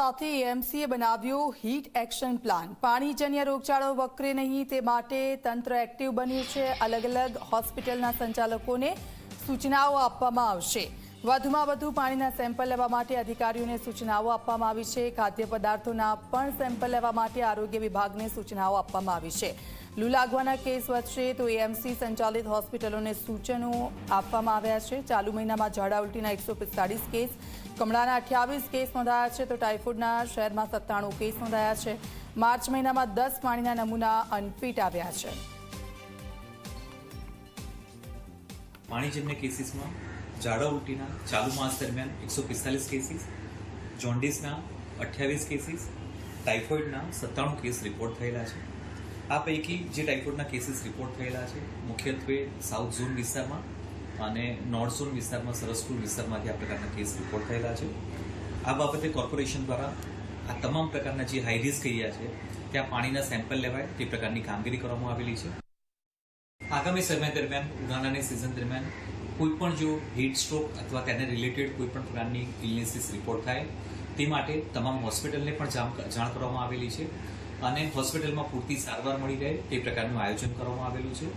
સાથે એએમસીએ બનાવ્યો heat action plan. પાણીજન્ય રોગચાળો વકરે નહીં તે માટે તંત્ર એક્ટિવ બન્યું છે. અલગ અલગ હોસ્પિટલના સંચાલકોને સૂચનાઓ આપવામાં આવશે. વધુમાં વધુ પાણીના સેમ્પલ લેવા માટે અધિકારીઓને સૂચનાઓ આપવામાં આવી છે. ખાદ્ય પદાર્થોના પણ સેમ્પલ લેવા માટે આરોગ્ય વિભાગને સૂચનાઓ આપવામાં આવી છે. લૂ લાગવાના કેસ વધશે તો એએમસી સંચાલિત હોસ્પિટલોને સૂચનો આપવામાં આવ્યા છે. ચાલુ મહિનામાં ઝાડા ઉલટીના એકસો પિસ્તાળીસ કેસ, કમળાના અઠ્યાવીસ કેસ નોંધાયા છે તો ટાઇફોઇડના શહેરમાં સત્તાણું કેસ નોંધાયા છે. માર્ચ મહિનામાં દસ પાણીના નમૂના અનફિટ આવ્યા છે. પાણીજન્ય કેસીસમાં ઝાડા ઉલટીના ચાલુ માસ દરમિયાન એકસો પિસ્તાલીસ કેસીસ જોન્ડિસના અઠ્યાવીસ કેસીસ ટાઇફોઇડના સત્તાણું કેસ રિપોર્ટ થયેલા છે. આ પૈકી જે ટાઇફોઇડના કેસીસ રિપોર્ટ થયેલા છે, મુખ્યત્વે સાઉથ ઝોન વિસ્તારમાં અને નોર્થ ઝોન વિસ્તારમાં સરસપુર વિસ્તારમાંથી આ પ્રકારના કેસ રિપોર્ટ થયેલા છે. આ બાબતે કોર્પોરેશન દ્વારા આ તમામ પ્રકારના જે હાઈ રિસ્ક એરિયા છે, ત્યાં પાણીના સેમ્પલ લેવાય, તે પ્રકારની કામગીરી કરવામાં આવેલી છે. આગામી સમય દરમિયાન, ઉનાળાની સિઝન દરમિયાન કોઈ પણ જો હીટ સ્ટ્રોક અથવા તેને રિલેટેડ કોઈ પણ પ્રકારની ઇલનેસીસ રિપોર્ટ થાય, તે માટે તમામ હોસ્પિટલને પણ જાણ કરવામાં આવેલી છે અને હોસ્પિટલમાં પૂરતી સારવાર મળી રહે તે પ્રકારનું આયોજન કરવામાં આવેલું છે.